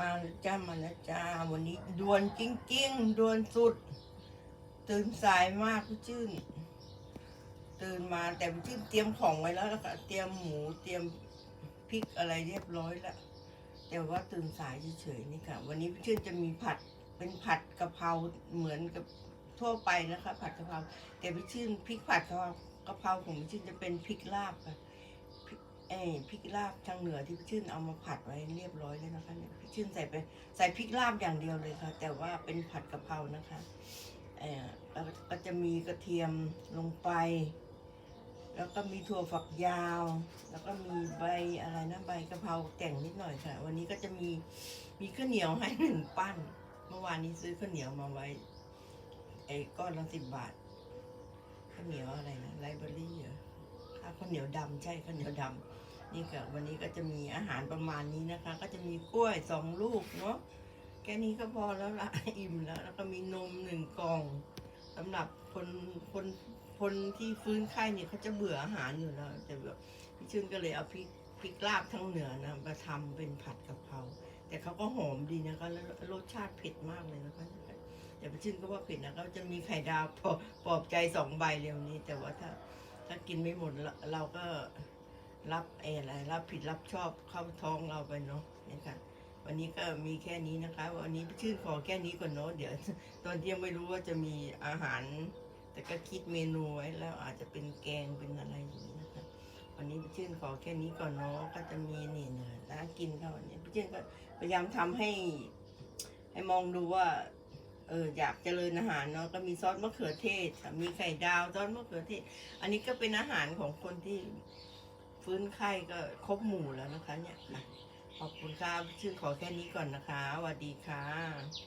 มาแล้วจ้ามาแล้วจ้า วันนี้ด่วนจริงๆด่วนสุด ตื่นสายมากพี่ชื่น ตื่นมาแต่พี่ชื่นเตรียมของไว้แล้วนะคะเตรียมหมูเตรียมพริกอะไรเรียบร้อยแล้วแต่ว่าตื่นสายเฉยๆนี่ค่ะ วันนี้พี่ชื่นจะมีผัดเป็นผัดกะเพราเหมือนกับทั่วไปนะคะ ผัดกะเพราแต่พี่ชื่นพริกผัดกะเพรากะเพราของพี่ชื่นจะเป็นพริกลาบค่ะ เอ้ยพริกลาบทางเหนือที่พี่ชื่นเอามาผัดไว้เรียบร้อยแล้วนะคะเนี่ยพี่ชื่นใส่ไปใส่พริกลาบอย่างเดียวเลยค่ะ แต่ว่าเป็นผัดกะเพรานะคะเออแล้วก็จะมีกระเทียมลงไป แล้วก็มีถั่วฝักยาว แล้วก็มีใบอะไรนะใบกะเพราแต่งนิดหน่อยค่ะ วันนี้ก็จะมีมีข้าวเหนียวให้หนึ่งปั้น เมื่อวานนี้ซื้อข้าวเหนียวมาไว้ไอ้ก้อนละสิบบาทข้าวเหนียวอะไรนะไลเบอรี่เหรอ ข้าวเหนียวดำใช่ข้าวเหนียวดำนี่ค่ะวันนี้ก็จะมีอาหารประมาณนี้นะคะ ก็จะมีกล้วยสองลูกเนาะแค่นี้ก็พอแล้วละอิ่มแล้ว แล้วก็มีนมหนึ่งกล่องสำหรับคนคนคนที่ฟื้นไข้เนี่ยเขาจะเบื่ออาหารอยู่แล้วแต่แบบพี่ชื่นก็เลยเอาพริกพริกลาบทั้งเหนือนะมาทำเป็นผัดกะเพราแต่เขาก็หอมดีนะคะแล้วรสชาติเผ็ดมากเลยนะคะแต่พี่ชื่นก็ว่าเผ็ดนะก็จะมีไข่ดาวปอบปลอบใจสองใบเร็วนี้ แต่ว่าถ้า ถ้ากินไม่หมดเราก็รับเออะไรรับผิดรับชอบเข้าท้องเราไปเนาะนี่ค่ะวันนี้ก็มีแค่นี้นะคะ วันนี้ชื่นขอแค่นี้ก่อนเนาะเดี๋ยว ตอนที่ยังไม่รู้ว่าจะมีอาหาร แต่ก็คิดเมนูไว้แล้วอาจจะเป็นแกงเป็นอะไรอย่างนี้นะคะวันนี้พี่ชื่นขอแค่นี้ก่อนเนาะก็จะมีนี่นะน่ากินค่ะวันนี้พี่ชื่นก็พยายามทำให้ ให้มองดูว่า เอออยากเจริญอาหารเนาะก็มีซอสมะเขือเทศมีไข่ดาวซอสมะเขือเทศ อันนี้ก็เป็นอาหารของคนที่ฟื้นไข้ก็ครบหมู่แล้วนะคะ เนี่ยนะขอบคุณค่ะชื่อขอแค่นี้ก่อนนะคะสวัสดีค่ะ